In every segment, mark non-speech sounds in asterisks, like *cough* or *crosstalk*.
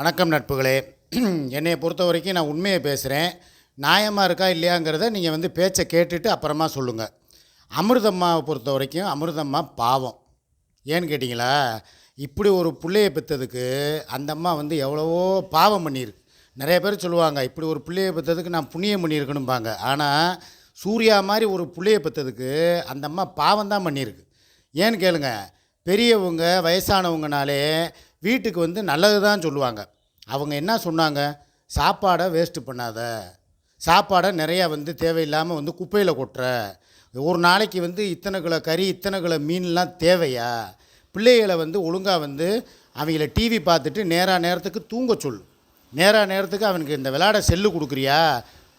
வணக்கம் நட்புகளே. *clears throat* என்னையை பொறுத்த வரைக்கும் நான் உண்மையை பேசுகிறேன் நியாயமாக இருக்கா இல்லையாங்கிறத நீங்கள் வந்து பேச்சை கேட்டுட்டு அப்புறமா சொல்லுங்கள் அமிர்தம்மாவை பொறுத்த வரைக்கும் அமிர்தம்மா பாவம். ஏன்னு கேட்டிங்களா? இப்படி ஒரு பிள்ளையை பெற்றதுக்கு அந்த அம்மா வந்து எவ்வளவோ பாவம் பண்ணியிருக்கு. நிறைய பேர் சொல்லுவாங்க இப்படி ஒரு பிள்ளையை பெற்றதுக்கு நான் புண்ணியம் பண்ணியிருக்கணும்பாங்க. ஆனால் சூர்யா மாதிரி ஒரு பிள்ளையை பெற்றதுக்கு அந்த அம்மா பாவம் தான் பண்ணியிருக்கு. ஏன்னு கேளுங்க பெரியவங்க வயசானவங்கனாலே வீட்டுக்கு வந்து நல்லது தான் சொல்லுவாங்க. அவங்க என்ன சொன்னாங்க? சாப்பாடை வேஸ்ட்டு பண்ணாத. சாப்பாடை நிறையா வந்து தேவையில்லாமல் வந்து குப்பையில் கொட்டுற. ஒரு நாளைக்கு வந்து இத்தனை கிலோ கறி இத்தனை கிலோ மீன்லாம் தேவையா? பிள்ளைகளை வந்து ஒழுங்காக வந்து அவங்கள டிவி பார்த்துட்டு நேராக நேரத்துக்கு தூங்க சொல் நேராக நேரத்துக்கு அவனுக்கு இந்த விளையாட செல்லு கொடுக்குறியா?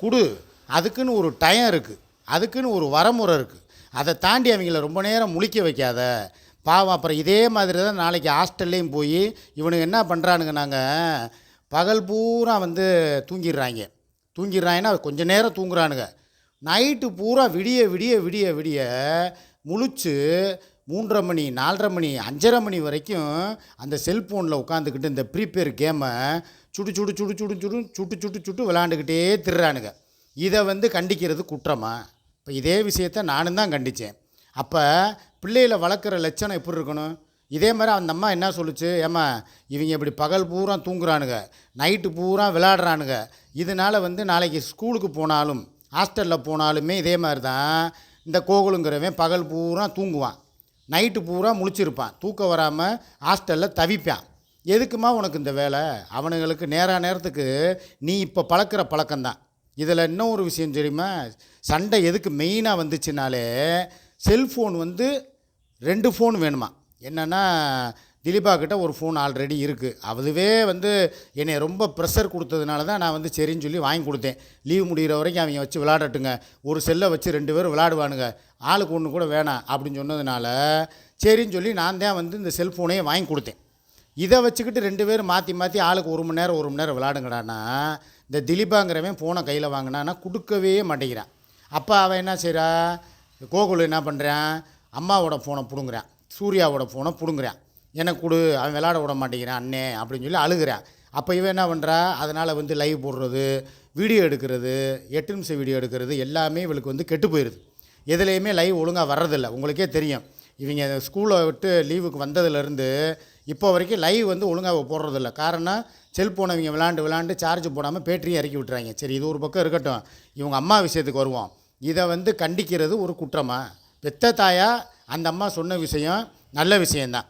கொடு. அதுக்குன்னு ஒரு டயம் இருக்குது அதுக்குன்னு ஒரு வரமுறை இருக்குது அதை தாண்டி அவங்கள ரொம்ப நேரம் முழிக்க வைக்காத. பாவம் அப்புறம் இதே மாதிரி தான் நாளைக்கு ஹாஸ்டல்லையும் போய் இவனுங்க என்ன பண்ணுறானுங்க நாங்கள் பகல் பூரா வந்து தூங்கிடுறாங்க. தூங்கிடுறாங்கன்னா கொஞ்ச நேரம் தூங்குறானுங்க. நைட்டு பூரா விடிய விடிய விடிய விடிய முழிச்சு மூன்றரை மணி நாலரை மணி அஞ்சரை மணி வரைக்கும் அந்த செல்ஃபோனில் உட்காந்துக்கிட்டு இந்த ப்ரீபேர் கேமை சுடு சுடு சுடு சுடு சுடு சுட்டு சுட்டு சுட்டு விளாண்டுக்கிட்டே திருறானுங்க. இதை வந்து கண்டிக்கிறது குற்றமா? இப்போ இதே விஷயத்த நானும் தான் கண்டித்தேன் அப்போ பிள்ளைகளை வளர்க்குற லட்சணம் எப்படி இருக்கணும்? இதே மாதிரி அந்த அம்மா என்ன சொல்லுச்சு? ஏம்மா இவங்க இப்படி பகல் பூரா தூங்குறானுங்க நைட்டு பூரா விளையாடுறானுங்க. இதனால் வந்து நாளைக்கு ஸ்கூலுக்கு போனாலும் ஹாஸ்டலில் போனாலுமே இதே மாதிரி தான் இந்த கோகுலுங்கிறவன் பகல் பூரா தூங்குவான். நைட்டு பூரா முழிச்சிருப்பான். தூக்கம் வராமல் ஹாஸ்டலில் தவிப்பான். எதுக்குமா உனக்கு இந்த வேலை? அவனுங்களுக்கு நேராக நேரத்துக்கு நீ இப்போ பழக்கிற பழக்கம்தான். இதில் இன்னும் ஒரு விஷயம் தெரியுமா? சண்டை எதுக்கு மெயினாக வந்துச்சுனாலே செல்ஃபோன் வந்து ரெண்டு ஃபோன் வேணுமா? என்னென்னா திலீபா கிட்ட ஒரு ஃபோன் ஆல்ரெடி இருக்குது அதுவே வந்து என்னை ரொம்ப ப்ரெஷர் கொடுத்ததுனால தான் நான் வந்து சரின்னு சொல்லி வாங்கி கொடுத்தேன். லீவ் முடிகிற வரைக்கும் அவங்க வச்சு விளாடட்டுங்க ஒரு செல்லை வச்சு ரெண்டு பேரும் விளாடுவானுங்க ஆளுக்கு ஒன்று கூட வேணாம் அப்படின்னு சொன்னதுனால சரின்னு சொல்லி நான் தான் வந்து இந்த செல்ஃபோனையே வாங்கி கொடுத்தேன். இதை வச்சுக்கிட்டு ரெண்டு பேரும் மாற்றி மாற்றி ஆளுக்கு ஒரு மணி நேரம் ஒரு மணி நேரம் விளாடுங்கடான்னா இந்த திலீபாங்கிறவன் ஃபோனை கையில் வாங்கினான்னா கொடுக்கவே மாட்டேங்கிறான். அப்போ அவன் என்ன செய்கிறா கோகுல் என்ன பண்ணுறான் அம்மாவோட ஃபோனை பிடுங்குறான். சூர்யாவோட ஃபோனை பிடுங்குறான். எனக்கு கொடு அவன் விளாட விட மாட்டேங்கிறான் அண்ணே அப்படின்னு சொல்லி அழுகிறான். அப்போ இவன் என்ன பண்ணுறா அதனால் வந்து லைவ் போடுறது வீடியோ எடுக்கிறது எட்டு நிமிஷம் வீடியோ எடுக்கிறது எல்லாமே இவளுக்கு வந்து கெட்டு போயிடுது எதுலேயுமே லைவ் ஒழுங்காக வர்றதில்ல. உங்களுக்கே தெரியும். இவங்க ஸ்கூலை விட்டு லீவுக்கு வந்ததுலேருந்து இப்போ வரைக்கும் லைவ் வந்து ஒழுங்காக போடுறதில்ல. காரணம் செல்ஃபோனை இவங்க விளாண்டு விளாண்டு சார்ஜ் போடாமல் பேட்டரியும் இறக்கி விட்டுறாங்க. சரி இது ஒரு பக்கம் இருக்கட்டும். இவங்க அம்மா விஷயத்துக்கு வருவோம். இதை வந்து கண்டிக்கிறது ஒரு குற்றமாக பெத்த தாயாக அந்த அம்மா சொன்ன விஷயம் நல்ல விஷயந்தான்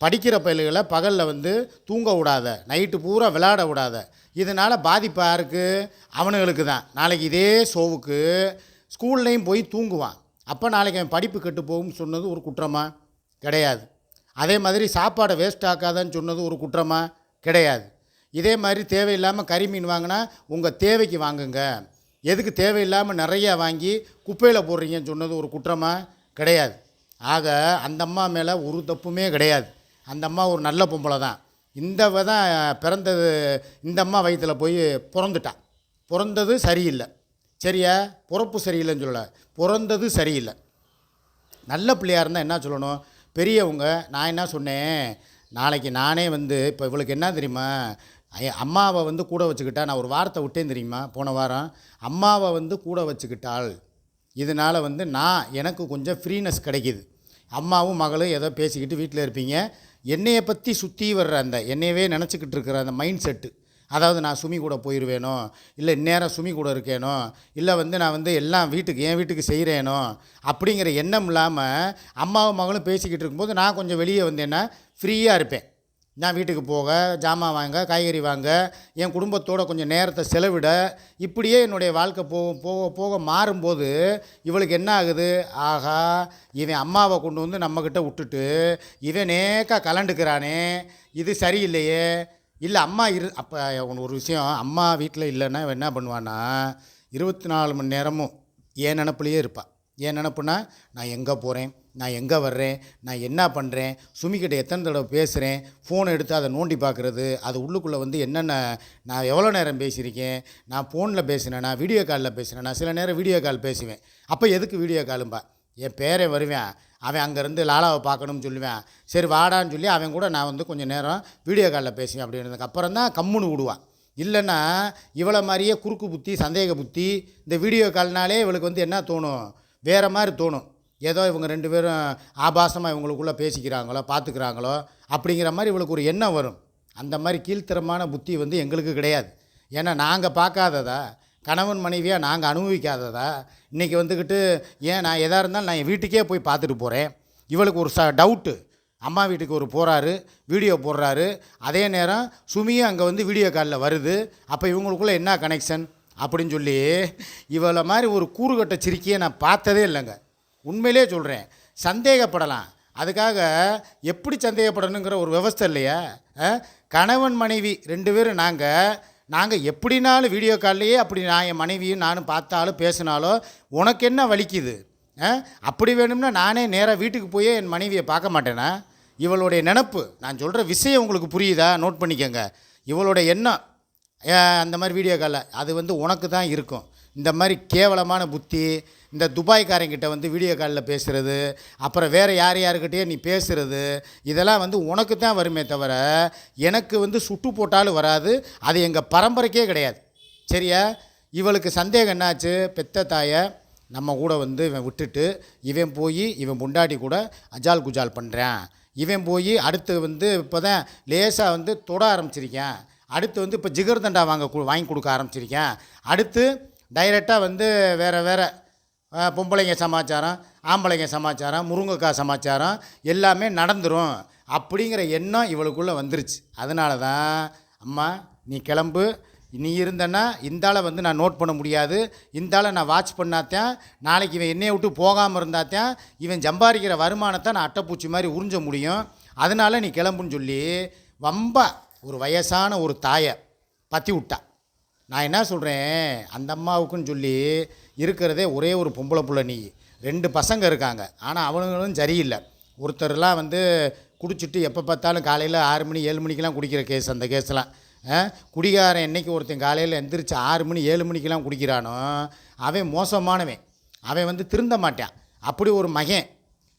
படிக்கிற பயல்களை பகலில் வந்து தூங்க விடாத நைட்டு பூரா விளையாட விடாத. இதனால் பாதிப்பு யாருக்கு? அவனுங்களுக்கு தான் நாளைக்கு இதே ஷோவுக்கு ஸ்கூல்லையும் போய் தூங்குவான். அப்போ நாளைக்கு அவன் படிப்பு கெட்டு போகும்னு சொன்னது ஒரு குற்றமா? கிடையாது. அதே மாதிரி சாப்பாடை வேஸ்ட் ஆக்காதன்னு சொன்னது ஒரு குற்றமா? கிடையாது. இதே மாதிரி தேவையில்லாமல் கறி மீன் வாங்கினா உங்கள் தேவைக்கு வாங்குங்க. எதுக்கு தேவையில்லாமல் நிறையா வாங்கி குப்பையில் போடுறீங்கன்னு சொன்னது ஒரு குற்றமாக கிடையாது. ஆக அந்த அம்மா மேலே ஒரு தப்புமே கிடையாது. அந்த அம்மா ஒரு நல்ல பொம்பளை தான். இந்தவ தான் பிறந்தது இந்த அம்மா வயிற்றில் போய் பிறந்துட்டான் பிறந்தது சரியில்லை. சரியா? பிறப்பு சரியில்லைன்னு சொல்லலை. பிறந்தது சரியில்லை. நல்ல பிள்ளையாக இருந்தால் என்ன சொல்லணும்? பெரியவங்க நான் என்ன சொன்னேன்? நாளைக்கு நானே வந்து இப்போ இவளுக்கு என்ன தெரியுமா? அம்மாவை வந்து கூட வச்சுக்கிட்டா நான் ஒரு வார்த்தை விட்டேன் தெரியுமா? போன வாரம் அம்மாவை வந்து கூட வச்சுக்கிட்டாள். இதனால் வந்து நான் எனக்கு கொஞ்சம் ஃப்ரீனஸ் கிடைக்கிது. அம்மாவும் மகளும் ஏதோ பேசிக்கிட்டு வீட்டில் இருப்பீங்க. என்னையை பற்றி சுற்றி வர்ற அந்த என்னையவே நினச்சிக்கிட்டு இருக்கிற அந்த மைண்ட் செட்டு அதாவது நான் சுமி கூட போயிடுவேனோ இல்லை இந்நேரம் சுமி கூட இருக்கேனோ? இல்லை வந்து நான் வந்து எல்லாம் வீட்டுக்கு என் வீட்டுக்கு செய்கிறேனோ அப்படிங்கிற எண்ணம் இல்லாமல் அம்மாவும் மகளும் பேசிக்கிட்டு இருக்கும்போது நான் கொஞ்சம் வெளியே வந்தேன்னா ஃப்ரீயாக இருப்பேன். நான் வீட்டுக்கு போக ஜாமான் வாங்க காய்கறி வாங்க என் குடும்பத்தோட கொஞ்சம் நேரத்தை செலவிட இப்படியே என்னுடைய வாழ்க்கை போக போக போக மாறும்போது இவளுக்கு என்ன ஆகுது? ஆகா இவன் அம்மாவை கொண்டு வந்து நம்மக்கிட்ட விட்டுட்டு இவன் நேக்கா கலண்டுக்கிறானே இது சரியில்லையே. இல்லை அம்மா இரு அப்போ ஒரு விஷயம் அம்மா வீட்டில் இல்லைன்னா இவன் என்ன பண்ணுவான்னா இருபத்தி நாலு மணி நேரமும் என் நினப்புலையே இருப்பாள் என் நினப்புனா நான் எங்கே போகிறேன் நான் எங்கே வர்றேன்? நான் என்ன பண்ணுறேன் சுமிக்கிட்ட எத்தனை தடவை பேசுகிறேன் ஃபோனை எடுத்து அதை நோண்டி பார்க்குறது அது உள்ளுக்குள்ளே வந்து என்னென்ன நான் எவ்வளோ நேரம் பேசியிருக்கேன்? நான் ஃபோனில் பேசினேன் நான் வீடியோ காலில் பேசினேன் நான் சில நேரம் வீடியோ கால் பேசுவேன். அப்போ எதுக்கு வீடியோ காலும்பா என் பேரே வருவேன். அவன் அங்கேருந்து லாலாவை பார்க்கணும்னு சொல்லுவேன். சரி வாடான்னு சொல்லி அவன் கூட நான் வந்து கொஞ்சம் நேரம் வீடியோ காலில் பேசுவேன் அப்படின்றதுக்கு அப்புறம் தான் கம்முன்னு விடுவான் இல்லைன்னா இவளை மாதிரியே குறுக்கு புத்தி சந்தேக புத்தி இந்த வீடியோ கால்னாலே இவளுக்கு வந்து என்ன தோணும்? வேறு மாதிரி தோணும். ஏதோ இவங்க ரெண்டு பேரும் ஆபாசமாக இவங்களுக்குள்ளே பேசிக்கிறாங்களோ பார்த்துக்கிறாங்களோ அப்படிங்கிற மாதிரி இவளுக்கு ஒரு எண்ணம் வரும். அந்த மாதிரி கீழ்த்தரமான புத்தி வந்து எங்களுக்கு கிடையாது. ஏன்னா நாங்கள் பார்க்காததா கணவன் மனைவியாக நாங்கள் அனுபவிக்காததா? இன்றைக்கி வந்துக்கிட்டு ஏன் நான் எதாக இருந்தாலும் நான் என் வீட்டுக்கே போய் பார்த்துட்டு போகிறேன் இவளுக்கு ஒரு ச டவுட்டு அம்மா வீட்டுக்கு ஒரு போகிறாரு வீடியோ போடுறாரு. அதே நேரம் சுமியும் அங்கே வந்து வீடியோ காலில் வருது. அப்போ இவங்களுக்குள்ளே என்ன கனெக்ஷன் அப்படின்னு சொல்லி இவளை மாதிரி ஒரு கூறுகட்ட சிரிக்கியை நான் பார்த்ததே இல்லைங்க. உண்மையிலே சொல்கிறேன் சந்தேகப்படலாம். அதுக்காக எப்படி சந்தேகப்படணுங்கிற ஒரு விவஸ்தை இல்லையா? கணவன் மனைவி ரெண்டு பேரும் நாங்கள் நாங்கள் எப்படினாலும் வீடியோ கால்லையே அப்படி நான் என் மனைவியும் நானும் பார்த்தாலும் பேசினாலும் உனக்கு என்ன வலிக்குது? அப்படி வேணும்னா நானே நேராக வீட்டுக்கு போய் என் மனைவியை பார்க்க மாட்டேனா? இவளுடைய நினப்பு நான் சொல்கிற விஷயம் உங்களுக்கு புரியுதா? நோட் பண்ணிக்கோங்க. இவளுடைய எண்ணம் அந்த மாதிரி வீடியோ காலில் அது வந்து உனக்கு தான் இருக்கும். இந்த மாதிரி கேவலமான புத்தி இந்த துபாய்காரங்கிட்ட வந்து வீடியோ காலில் பேசுகிறது அப்புறம் வேறு யார் யாருக்கிட்டேயே நீ பேசுகிறது இதெல்லாம் வந்து உனக்கு தான் வருமே தவிர எனக்கு வந்து சுட்டு போட்டாலும் வராது அது எங்கள் பரம்பரைக்கே கிடையாது. சரியா? இவளுக்கு சந்தேகம் என்னாச்சு? பெத்த தாயை நம்ம கூட வந்து இவன் விட்டுட்டு இவன் போய் இவன் பொண்டாட்டி கூட அஜால் குஜால் பண்ணுறான் இவன் போய் அடுத்து வந்து இப்போ தான் லேசாக வந்து தொட ஆரம்பிச்சிருக்கேன். அடுத்து வந்து இப்போ ஜிகர்தண்டா வாங்க வாங்கி கொடுக்க ஆரம்பிச்சிருக்கேன். அடுத்து டைரெக்டாக வந்து வேறு வேறு பொம்பளைங்க சமாச்சாரம் ஆம்பளைங்க சமாச்சாரம் முருங்கைக்காய் சமாச்சாரம் எல்லாமே நடந்துடும் அப்படிங்கிற எண்ணம் இவளுக்குள்ளே வந்துருச்சு. அதனால தான் அம்மா நீ கிளம்பு. நீ இருந்தேன்னா இந்தால வந்து நான் நோட் பண்ண முடியாது. இந்தால நான் வாட்ச் பண்ணாத்தான் நாளைக்கு இவன் என்னையை விட்டு போகாமல் இருந்தாத்தான் இவன் சம்பாதிக்கிற வருமானத்தை நான் அட்டைப்பூச்சி மாதிரி உறிஞ்ச முடியும். அதனால நீ கிளம்புன்னு சொல்லி ரொம்ப ஒரு வயசான ஒரு தாயை பற்றி விட்டா. நான் என்ன சொல்கிறேன் அந்த அம்மாவுக்குன்னு சொல்லி இருக்கிறதே ஒரே ஒரு பொம்பளை புள்ள நீ. ரெண்டு பசங்க இருக்காங்க. ஆனால் அவனுங்களும் சரியில்லை. ஒருத்தர்லாம் வந்து குடிச்சிட்டு எப்போ பார்த்தாலும் காலையில் ஆறு மணி ஏழு மணிக்கெலாம் குடிக்கிற கேஸ் அந்த கேஸ்லாம் ஆ? குடிகாரன் என்னைக்கு ஒருத்தன் காலையில் எந்திரிச்சு ஆறு மணி ஏழு மணிக்கெலாம் குடிக்கிறானோ அவன் மோசமானவன். அவன் வந்து திருந்த மாட்டான். அப்படி ஒரு மகன்.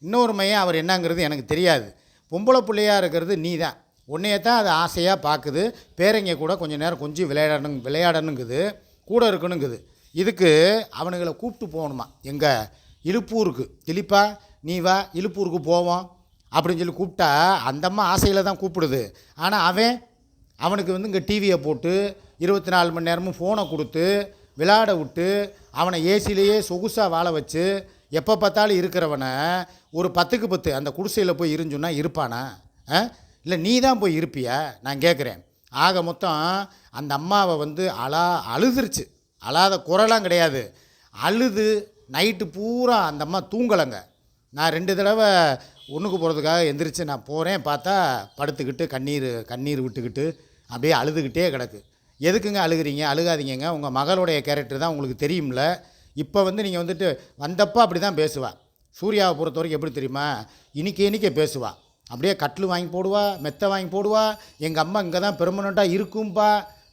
இன்னொரு மையம் அவர் என்னங்கிறது எனக்கு தெரியாது. பொம்பளை பிள்ளையாக இருக்கிறது நீ தான் உன்னையே தான் அது ஆசையாக பார்க்குது பேரங்க கூட கொஞ்சம் நேரம் கொஞ்சம் விளையாடணும் விளையாடணுங்குது. கூட இருக்கணுங்குது. இதுக்கு அவனுங்களை கூப்பிட்டு போகணுமா? எங்கள் இழுப்பூருக்கு திலிப்பா நீ வா இழுப்பூருக்கு போவோம் அப்படின்னு சொல்லி கூப்பிட்டா அந்தம்மா ஆசையில் தான் கூப்பிடுது. ஆனால் அவன் அவனுக்கு வந்து இங்கே டிவியை போட்டு இருபத்தி நாலு மணி நேரமும் ஃபோனை கொடுத்து விளையாட விட்டு அவனை ஏசிலேயே சொகுசாக வாழ வச்சு எப்போ பார்த்தாலும் இருக்கிறவனை ஒரு பத்துக்கு பத்து அந்த குடிசையில் போய் இருந்துச்சுன்னா இருப்பானா? ஆ? இல்லை நீ தான் போய் இருப்பியா? நான் கேட்குறேன். ஆக மொத்தம் அந்த அம்மாவை வந்து அழா அழுதுருச்சு. அழாத குரலாம் கிடையாது. அழுது நைட்டு பூரா அந்த அம்மா தூங்கலைங்க. நான் ரெண்டு தடவை ஒன்றுக்கு போகிறதுக்காக எந்திரிச்சு நான் போகிறேன் பார்த்தா படுத்துக்கிட்டு கண்ணீர் கண்ணீர் விட்டுக்கிட்டு அப்படியே அழுதுகிட்டே கிடக்கு. எதுக்குங்க அழுகுறீங்க? அழுகாதீங்கங்க. உங்கள் மகளுடைய கேரக்டர் தான் உங்களுக்கு தெரியும்ல. இப்போ வந்து நீங்கள் வந்துட்டு வந்தப்போ அப்படி தான் பேசுவாள் சூர்யாவை பொறுத்த வரைக்கும் எப்படி தெரியுமா? இன்றைக்கி இனிக்க பேசுவாள் அப்படியே கட்டில் வாங்கி போடுவா மெத்தை வாங்கி போடுவா எங்கள் அம்மா இங்கே தான் பெர்மனண்ட்டாக இருக்கும்பா.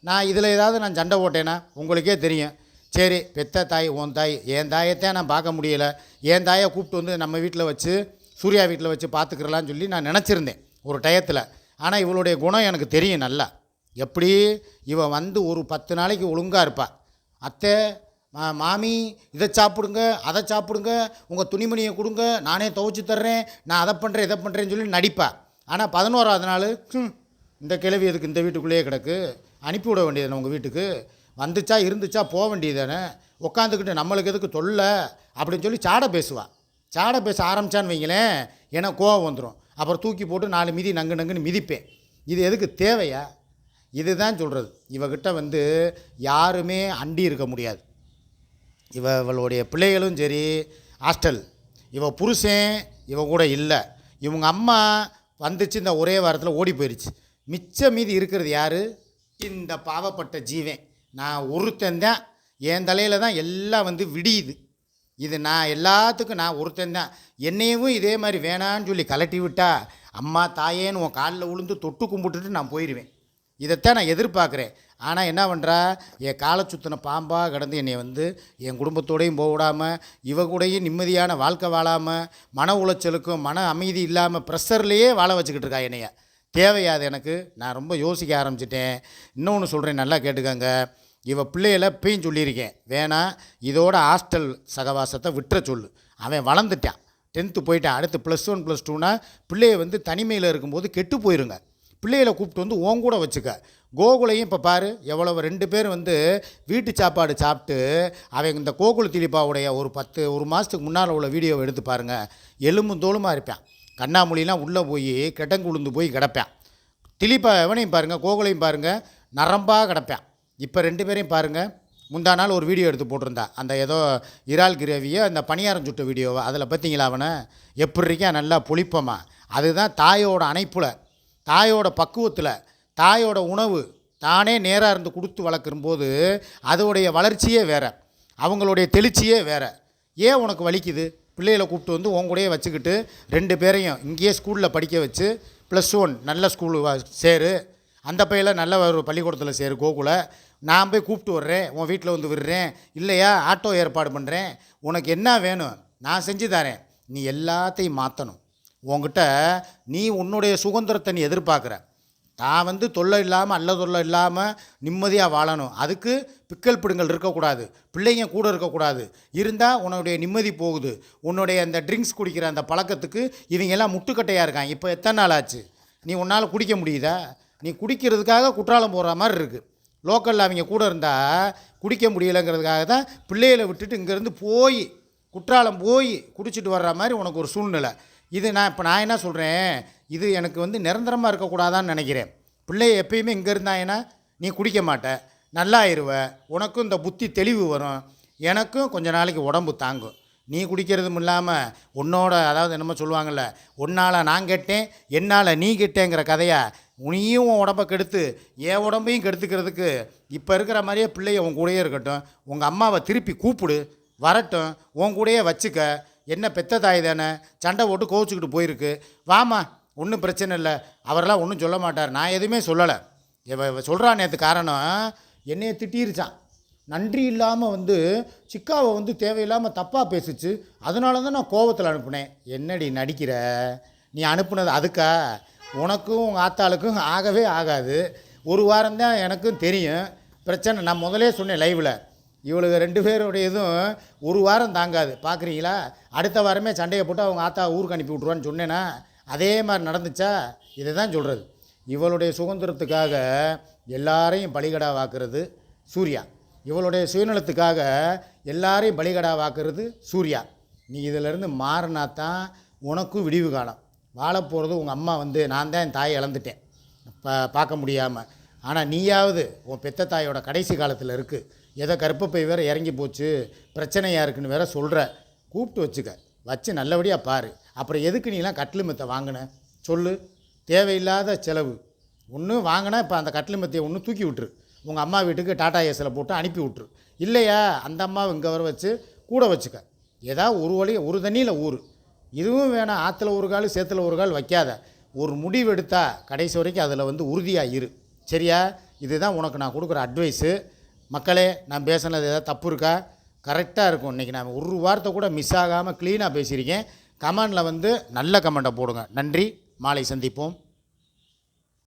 நான் இதில் ஏதாவது நான் சண்டை போட்டேனா? உங்களுக்கே தெரியும். சரி பெத்த தாய் உன் தாய் என் தாயத்தான் நான் பார்க்க முடியலை. என் தாயை கூப்பிட்டு வந்து நம்ம வீட்டில் வச்சு சூர்யா வீட்டில் வச்சு பார்த்துக்கிறலான்னு சொல்லி நான் நினச்சிருந்தேன் ஒரு டயத்தில். ஆனால் இவளுடைய குணம் எனக்கு தெரியும் நல்லா. எப்படி? இவன் வந்து ஒரு பத்து நாளைக்கு ஒழுங்காக இருப்பாள் அத்தை மா மாமி இதை சாப்பிடுங்க அதை சாப்பிடுங்க உங்கள் துணிமணியை கொடுங்க நானே துவைச்சி தர்றேன் நான் அதை பண்ணுறேன் இதை பண்ணுறேன்னு சொல்லி நடிப்பேன் ஆனால் பதினோராவது நாள் இந்த கிழவி எதுக்கு இந்த வீட்டுக்குள்ளேயே கிடக்கு? அனுப்பி விட வேண்டியதானே உங்கள் வீட்டுக்கு? வந்துச்சா இருந்துச்சா போக வேண்டியதானே உட்காந்துக்கிட்டு நம்மளுக்கு எதுக்கு தொல்லை? அப்படின்னு சொல்லி சாட பேசுவாள் சாட பேச ஆரம்பிச்சான்னு வைங்களேன் எனக்கு கோவம் வந்துடும் அப்புறம் தூக்கி போட்டு நாலு மிதி நங்கு நங்குன்னு மிதிப்பேன். இது எதுக்கு தேவையா? இதுதான் சொல்கிறது இவகிட்ட வந்து யாருமே அண்டி இருக்க முடியாது. இவளுடைய பிள்ளைகளும் சரி ஹாஸ்டல் இவ புருஷன் இவ கூட இல்லை. இவங்க அம்மா வந்துச்சு இந்த ஒரே வாரத்தில் ஓடி போயிடுச்சு மிச்சம் மீதி இருக்கிறது யார்? இந்த பாவப்பட்ட ஜீவன். நான் ஒருத்தன் தான். என் தலையில் தான் எல்லாம் வந்து விடியுது. இது நான் எல்லாத்துக்கும் நான் ஒருத்தன் தான். என்னையவும் இதே மாதிரி வேணான்னு சொல்லி கலட்டி விட்டா அம்மா தாயேன்னு உன் காலில் விழுந்து தொட்டு கும்பிட்டுட்டு நான் போயிடுவேன் இதைத்தான் நான் எதிர்பார்க்குறேன். ஆனால் என்ன பண்ணுறா என் காலை சுத்தின பாம்பாக கிடந்து என்னை வந்து என் குடும்பத்தோடையும் போக விடாமல் இவ கூடயும் நிம்மதியான வாழ்க்கை வாழாமல் மன உளைச்சலுக்கும் மன அமைதி இல்லாமல் ப்ரெஷர்லேயே வாழ வச்சுக்கிட்டு இருக்கா என்னைய. தேவையாது எனக்கு. நான் ரொம்ப யோசிக்க ஆரம்பிச்சிட்டேன். இன்னொன்று சொல்கிறேன் நல்லா கேட்டுக்கங்க. இவ பிள்ளைகளை இப்பயும் சொல்லியிருக்கேன். வேணாம் இதோட ஹாஸ்டல் சகவாசத்தை விட்டுற சொல்லு. அவன் வளர்ந்துட்டான். டென்த்து போயிட்டான். அடுத்து ப்ளஸ் ஒன் ப்ளஸ் டூனா பிள்ளைய வந்து தனிமையில் இருக்கும்போது கெட்டு போயிருங்க. பிள்ளைகளை கூப்பிட்டு வந்து உன் கூட வச்சுக்க. கோகுலையும் இப்போ பாரு எவ்வளவு ரெண்டு பேர் வந்து வீட்டு சாப்பாடு சாப்பிட்டு அவன் இந்த கோகுல திலீபாவுடைய ஒரு பத்து ஒரு மாதத்துக்கு முன்னால் உள்ள வீடியோவை எடுத்து பாருங்கள் எலும்பும் தோலுமா இருப்பேன். கண்ணாமொழிலாம் உள்ளே போய் கிடங்குழுந்து போய் கிடப்பேன். திலீபா எவனையும் பாருங்கள் கோகுலையும் பாருங்கள் நரம்பாக கிடப்பேன். இப்போ ரெண்டு பேரையும் பாருங்கள் முந்தா நாள் ஒரு வீடியோ எடுத்து போட்டிருந்தா. அந்த ஏதோ இறால் கிரேவியை அந்த பணியாரம் சுட்ட வீடியோவை அதில் பார்த்தீங்களா அவனை? எப்படி இருக்கான் நல்லா புளிப்பமா. அதுதான் தாயோட அணைப்பில் தாயோட பக்குவத்தில் தாயோட உணவு தானே நேராக இருந்து கொடுத்து வளர்க்கும்போது அதோடைய வளர்ச்சியே வேற. அவங்களுடைய தெளிச்சியே வேற. ஏன் உனக்கு வலிக்குது? பிள்ளைகளை கூப்பிட்டு வந்து உன் கூடயே வச்சுக்கிட்டு ரெண்டு பேரையும் இங்கேயே ஸ்கூலில் படிக்க வச்சு ப்ளஸ் ஒன் நல்ல ஸ்கூலு சேரு. அந்த பையில நல்ல ஒரு பள்ளிக்கூடத்தில் சேரு கோகுல. நான் போய் கூப்பிட்டு வர்றேன். உன் வீட்டில் வந்து விடுறேன். இல்லையா? ஆட்டோ ஏற்பாடு பண்ணுறேன் உனக்கு என்ன வேணும்? நான் செஞ்சு தரேன். நீ எல்லாத்தையும் மாற்றணும் உங்ககிட்ட நீ உன்னுடைய சுதந்திரத்தை நீ எதிர்பார்க்குற. நான் வந்து தொல்லை இல்லாமல் அல்ல தொல்லை இல்லாமல் நிம்மதியாக வாழணும். அதுக்கு பிக்கல் பிடுங்கள் இருக்கக்கூடாது. பிள்ளைங்க கூட இருக்கக்கூடாது. இருந்தால் உன்னுடைய நிம்மதி போகுது. உன்னுடைய அந்த ட்ரிங்க்ஸ் குடிக்கிற அந்த பழக்கத்துக்கு இவங்க எல்லாம் முட்டுக்கட்டையாக இருக்காங்க. இப்போ எத்தனை நாள் ஆச்சு? நீ உன்னால் குடிக்க முடியுதா? நீ குடிக்கிறதுக்காக குற்றாலம் போடுற மாதிரி இருக்குது லோக்கலில் அவங்க கூட இருந்தால் குடிக்க முடியலைங்கிறதுக்காக தான் பிள்ளைகளை விட்டுட்டு இங்கேருந்து போய் குற்றாலம் போய் குடிச்சிட்டு வர்ற மாதிரி உனக்கு ஒரு சூழ்நிலை. இது நான் இப்போ நான் என்ன சொல்கிறேன் இது எனக்கு வந்து நிரந்தரமாக இருக்கக்கூடாதான்னு நினைக்கிறேன். பிள்ளைய எப்பயுமே இங்கே இருந்தாங்கன்னா நீ குடிக்க மாட்ட. நல்லா ஆயிருவ உனக்கும் இந்த புத்தி தெளிவு வரும். எனக்கும் கொஞ்ச நாளைக்கு உடம்பு தாங்கும். நீ குடிக்கிறதும் இல்லாமல் உன்னோட அதாவது என்னமோ சொல்லுவாங்கள்ல உன்னால் நான் கெட்டேன் என்னால் நீ கெட்டேங்கிற கதையாக உனியும் உன் உடம்பை கெடுத்து என் உடம்பையும் கெடுத்துக்கிறதுக்கு இப்போ இருக்கிற மாதிரியே பிள்ளைய உன் கூடயே இருக்கட்டும். உங்கள் அம்மாவை திருப்பி கூப்பிடு. வரட்டும். உன் கூடயே வச்சுக்க. என்ன பெத்த தாய் தானே? சண்டை போட்டு கோவிச்சுக்கிட்டு போயிருக்கு. வாமா ஒன்றும் பிரச்சனை இல்லை. அவரெல்லாம் ஒன்றும் சொல்ல மாட்டார். நான் எதுவுமே சொல்லலை. இவ இவ சொல்கிறா நேற்று காரணம் என்னையை திட்டிருச்சான். நன்றி இல்லாமல் வந்து சிக்காவை வந்து தேவையில்லாமல் தப்பாக பேசிச்சு. அதனால தான் நான் கோவத்தில் அனுப்புனேன். என்னடி நடிக்கிற? நீ அனுப்புனது அதுக்கா? உனக்கும் உங்கள் ஆத்தாளுக்கும் ஆகவே ஆகாது. ஒரு வாரம் தான் எனக்கும் தெரியும். பிரச்சனை நான் முதலே சொன்னேன் லைவில் இவளுக்கு ரெண்டு பேருடைய இதுவும் ஒரு வாரம் தாங்காது. பார்க்குறீங்களா அடுத்த வாரமே சண்டையை போட்டு அவங்க ஆத்தா ஊருக்கு அனுப்பி விட்ருவான்னு சொன்னேன்னா அதே மாதிரி நடந்துச்சா? இதை தான் சொல்கிறது இவளுடைய சுதந்திரத்துக்காக எல்லாரையும் பலிகடா வாக்குறது சூர்யா. இவளுடைய சுயநலத்துக்காக எல்லாரையும் பலிகடா வாக்குறது சூர்யா. நீ இதிலிருந்து மாறினா தான் உனக்கும் விடிவு காலம். வாழப்போகிறது உங்கள் அம்மா வந்து நான் தான் என் தாயை இழந்துட்டேன். பா பார்க்க முடியாமல் ஆனால் நீயாவது உன் பெத்த தாயோட கடைசி காலத்தில் இருக்குது ஏதோ கருப்பப்பை வேறு இறங்கி போச்சு பிரச்சனையாக இருக்குன்னு வேற சொல்கிற கூப்பிட்டு வச்சுக்க. வச்சு நல்லபடியாக பாரு. அப்புறம் எதுக்கு நீலாம் கட்டில் மெத்தை வாங்கின? சொல்லு. தேவையில்லாத செலவு. ஒன்று வாங்கினா இப்போ அந்த கட்டில் மெத்தையை ஒன்று தூக்கி விட்டுரு. உங்கள் அம்மா வீட்டுக்கு டாடா ஏஸில் போட்டு அனுப்பி விட்டுரு. இல்லையா? அந்த அம்மா இங்கே வர வச்சு கூட வச்சுக்க. ஏதாவது ஒரு வழி ஒரு தண்ணியில் ஊறு. இதுவும் வேணாம். ஆற்றுல ஒரு கால் சேத்துல ஒரு கால் வைக்காத. ஒரு முடிவு எடுத்தா கடைசி வரைக்கும் அதில் வந்து உறுதியாக இரு. சரியா? இதுதான் உனக்கு நான் கொடுக்குற அட்வைஸு மக்களே நான் பேசினது ஏதாவது தப்பு இருக்கா? கரெக்டாக இருக்கும். இன்றைக்கி நான் ஒரு வார்த்தை கூட மிஸ் ஆகாமல் க்ளீனாக பேசியிருக்கேன். கமெண்டில் வந்து நல்ல கமெண்ட்டை போடுங்க. நன்றி. மாலை சந்திப்போம்.